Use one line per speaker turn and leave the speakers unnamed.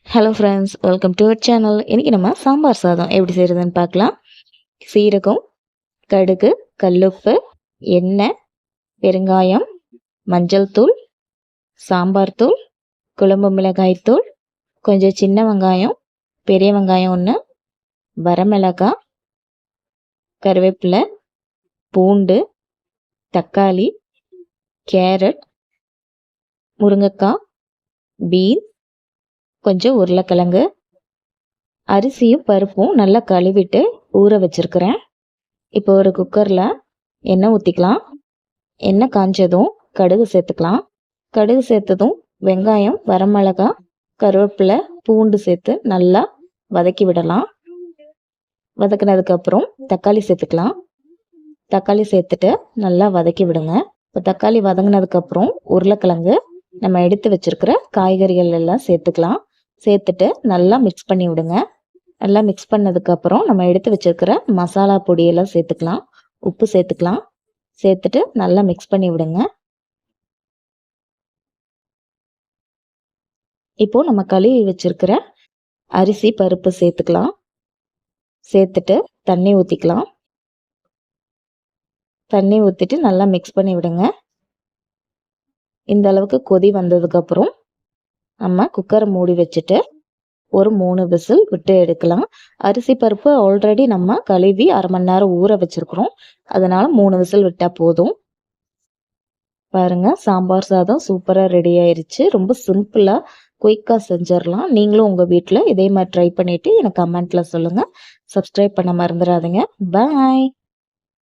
Hello friends welcome to our channel இன்றைக்கி நம்ம சாம்பார் சாதம் எப்படி செய்கிறதுன்னு பார்க்கலாம். சீரகம் கடுகு கல்லுப்பு எண்ணெய் பெருங்காயம் மஞ்சள் தூள் சாம்பார் தூள் குழம்பு மிளகாய் தூள் கொஞ்சம் சின்ன வெங்காயம் பெரிய வெங்காயம் ஒன்று வரமிளகாய் கருவேப்பிலை பூண்டு தக்காளி கேரட் முருங்கைக்காய் பீன்ஸ் கொஞ்சம் உருளைக்கிழங்கு அரிசியும் பருப்பும் நல்லா கழுவிட்டு ஊற வச்சுருக்கிறேன். இப்போ ஒரு குக்கரில் எண்ணெய் ஊற்றிக்கலாம் எண்ணெய் காஞ்சதும் கடுகு சேர்த்துக்கலாம். கடுகு சேர்த்ததும் வெங்காயம் வரமிளகா கருவேப்பிலை பூண்டு சேர்த்து நல்லா வதக்கி விடலாம். வதக்கினதுக்கப்புறம் தக்காளி சேர்த்துக்கலாம். தக்காளி சேர்த்துட்டு நல்லா வதக்கி விடுங்க. இப்போ தக்காளி வதங்கினதுக்கப்புறம் உருளைக்கிழங்கு நம்ம எடுத்து வச்சுருக்கிற காய்கறிகள் எல்லாம் சேர்த்துக்கலாம். சேர்த்துட்டு நல்லா மிக்ஸ் பண்ணி விடுங்க. நல்லா மிக்ஸ் பண்ணதுக்கப்புறம் நம்ம எடுத்து வச்சுருக்கிற மசாலா பொடியெல்லாம் சேர்த்துக்கலாம். உப்பு சேர்த்துக்கலாம். சேர்த்துட்டு நல்லா மிக்ஸ் பண்ணி விடுங்க. இப்போ நம்ம கழுவி வச்சுருக்கிற அரிசி பருப்பு சேர்த்துக்கலாம். சேர்த்துட்டு தண்ணி ஊற்றிக்கலாம் தண்ணி ஊற்றிட்டு நல்லா மிக்ஸ் பண்ணி விடுங்க. இந்த அளவுக்கு கொதி வந்ததுக்கப்புறம் நம்ம குக்கரை மூடி வச்சுட்டு ஒரு மூணு விசில் விட்டு எடுக்கலாம். அரிசி பருப்பு ஆல்ரெடி நம்ம கழுவி அரை மணி நேரம் ஊற வச்சுருக்குறோம். அதனால் மூணு விசில் விட்டால் போதும். பாருங்க சாம்பார் சாதம் சூப்பராக ரெடி ஆயிடுச்சு ரொம்ப சிம்பிளாக குயிக்காக செஞ்சிடலாம். நீங்களும் உங்கள் வீட்டில் இதே மாதிரி ட்ரை பண்ணிவிட்டு எனக்கு கமெண்ட்டில் சொல்லுங்கள் சப்ஸ்கிரைப் பண்ண மறந்துடாதீங்க. பாய்